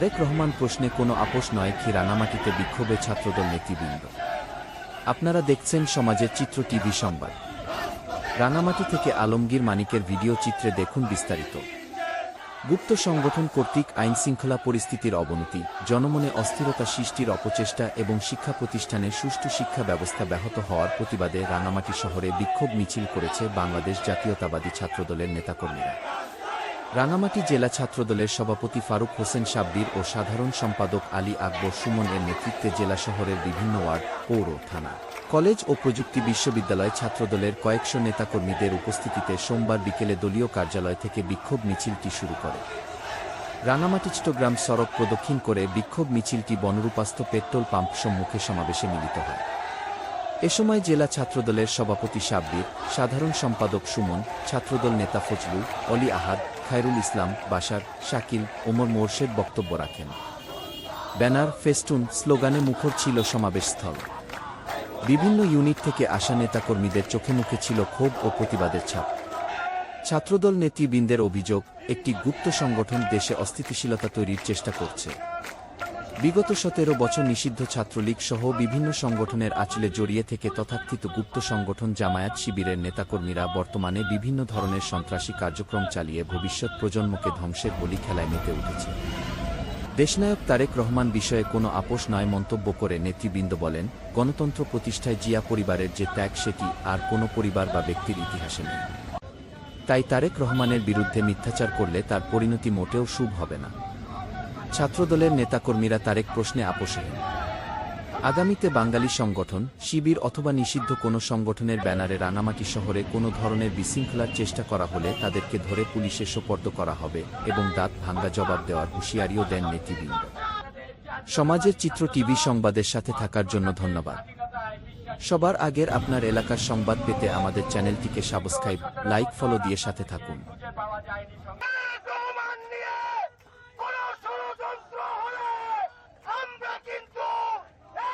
তারেক রহমান প্রশ্নে কোনো আপোষ নয় কি রানামাটিতে বিক্ষোভে ছাত্রদল নেতৃবৃন্দ। আপনারা দেখছেন সমাজের চিত্র টিভি সংবাদ। রানামাটি থেকে আলমগীর মানিকের ভিডিও চিত্রে দেখুন বিস্তারিত। গুপ্ত সংগঠন কর্তৃক আইন শৃঙ্খলা পরিস্থিতির অবনতি, জনমনে অস্থিরতা সৃষ্টির অপচেষ্টা এবং শিক্ষা প্রতিষ্ঠানে সুষ্ঠু শিক্ষা ব্যবস্থা ব্যাহত হওয়ার প্রতিবাদে রাঙামাটি শহরে বিক্ষোভ মিছিল করেছে বাংলাদেশ জাতীয়তাবাদী ছাত্রদলের নেতাকর্মীরা। রাঙামাটি জেলা ছাত্রদলের সভাপতি ফারুক হোসেন সাব্বির ও সাধারণ সম্পাদক আলী আকবর সুমন এর নেতৃত্বে জেলা শহরের বিভিন্ন ওয়ার্ড, পৌর, থানা, কলেজ ও প্রযুক্তি বিশ্ববিদ্যালয় ছাত্রদলের কয়েকশো নেতাকর্মীদের উপস্থিতিতে সোমবার বিকেলে দলীয় কার্যালয় থেকে বিক্ষোভ মিছিলটি শুরু করে। রাঙামাটি চট্টগ্রাম সড়ক প্রদক্ষিণ করে বিক্ষোভ মিছিলটি বনরূপাস্থ পেট্রোল পাম্প সম্মুখে সমাবেশে মিলিত হয়। এ সময় জেলা ছাত্রদলের সভাপতি সাব্বির, সাধারণ সম্পাদক সুমন, ছাত্রদল নেতা ফজলু, অলি আহাদ খায়রুল ইসলাম বাসার শাকিল, ওমর মোর্শেদ বক্তব্য রাখেন। ব্যানার, ফেস্টুন, স্লোগানে মুখর ছিল সমাবেশস্থল। বিভিন্ন ইউনিট থেকে আসা নেতাকর্মীদের চোখে মুখে ছিল ক্ষোভ ও প্রতিবাদের ছাপ। ছাত্রদল নেতৃবৃন্দের অভিযোগ, একটি গুপ্ত সংগঠন দেশে অস্থিতিশীলতা তৈরির চেষ্টা করছে। বিগত সতেরো বছর নিষিদ্ধ ছাত্রলীগ সহ বিভিন্ন সংগঠনের আঁচলে জড়িয়ে থেকে তথাকথিত গুপ্ত সংগঠন জামায়াত শিবিরের নেতাকর্মীরা বর্তমানে বিভিন্ন ধরনের সন্ত্রাসী কার্যক্রম চালিয়ে ভবিষ্যৎ প্রজন্মকে ধ্বংসের বলি খেলায় মেতে উঠেছে। দেশনায়ক তারেক রহমান বিষয়ে কোনো আপোষ নয় মন্তব্য করে নেতৃবৃন্দ বলেন, গণতন্ত্র প্রতিষ্ঠায় জিয়া পরিবারের যে ত্যাগ সেটি আর কোনো পরিবার বা ব্যক্তির ইতিহাসে নেই। তাই তারেক রহমানের বিরুদ্ধে মিথ্যাচার করলে তার পরিণতি মোটেও শুভ হবে না। ছাত্রদলের নেতাকর্মীরা তারেক প্রশ্নে আপোষহীন। আগামীতে বাঙালি সংগঠন, শিবির অথবা নিষিদ্ধ কোনো সংগঠনের ব্যানারে রাঙামাটি শহরে কোনো ধরনের বিশৃঙ্খলার চেষ্টা করা হলে তাদেরকে ধরে পুলিশে সোপর্দ করা হবে এবং দাঁত ভাঙ্গা জবাব দেওয়ার হুঁশিয়ারিও দেন নেতৃবৃন্দ। সমাজের চিত্র টিভি সংবাদের সাথে থাকার জন্য ধন্যবাদ। সবার আগের আপনার এলাকার সংবাদ পেতে আমাদের চ্যানেলটিকে সাবস্ক্রাইব, লাইক, ফলো দিয়ে সাথে থাকুন রহমান নিয়ে কোন ষড়যন্ত্র হলে আমরা কিন্তু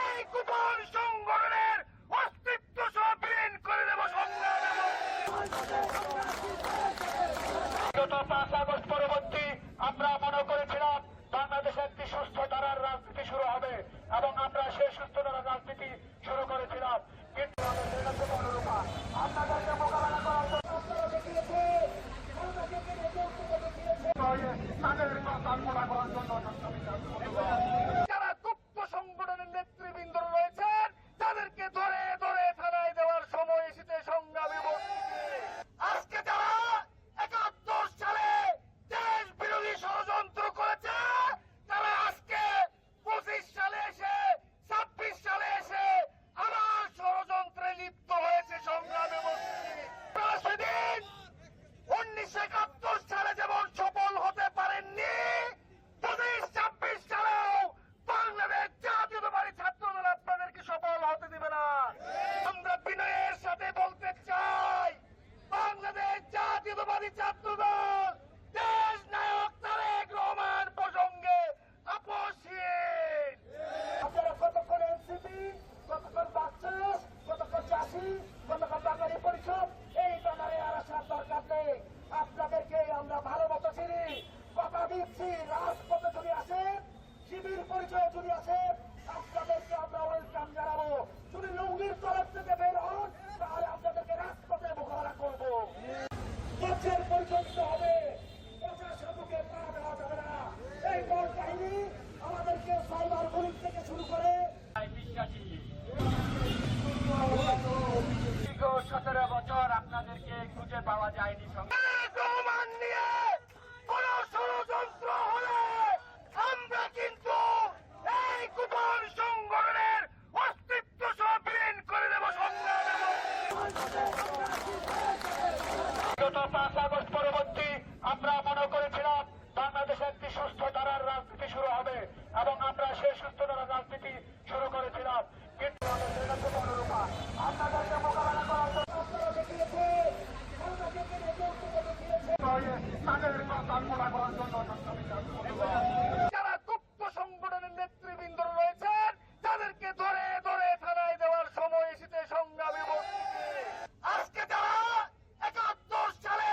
এই কুপন সংগঠনের অস্তিত্ব সহ বিলীন করে দেব গত পাঁচ আগস্ট পরবর্তী আমরা মনে করেছিলাম বাংলাদেশে একটি সুস্থ ধারার রাজনীতি শুরু হবে এবং আমরা সেই সুস্থ ধারার রাজনীতি শুরু করেছিলাম। কিন্তু আপনাদেরকে মোকাবেলা করার জন্য গত পাঁচ আগস্ট পরবর্তী আমরা মনে করেছিলাম বাংলাদেশে একটি সুস্থ ধারার রাজনীতি শুরু হবে এবং আমরা সেই সুস্থ ধারার রাজনীতি শুরু করেছিলাম কিন্তু আমাদের কাছে অনুরূপা আপনাদেরকে মোকাবেলা করার জন্য আপনারা দেখিয়েছে আমাদেরকে নেতৃত্ব দেখিয়েছে তাদের কথা মোকাবেলা করার জন্য যারা গুপ্ত সংগঠনের নেতৃবৃন্দ রয়েছেন তাদেরকে ধরে ধরে থানায় দেওয়ার সময় এসেছে সংগ্রামী বন্ধুকে আজকে যারা একাত্তর সালে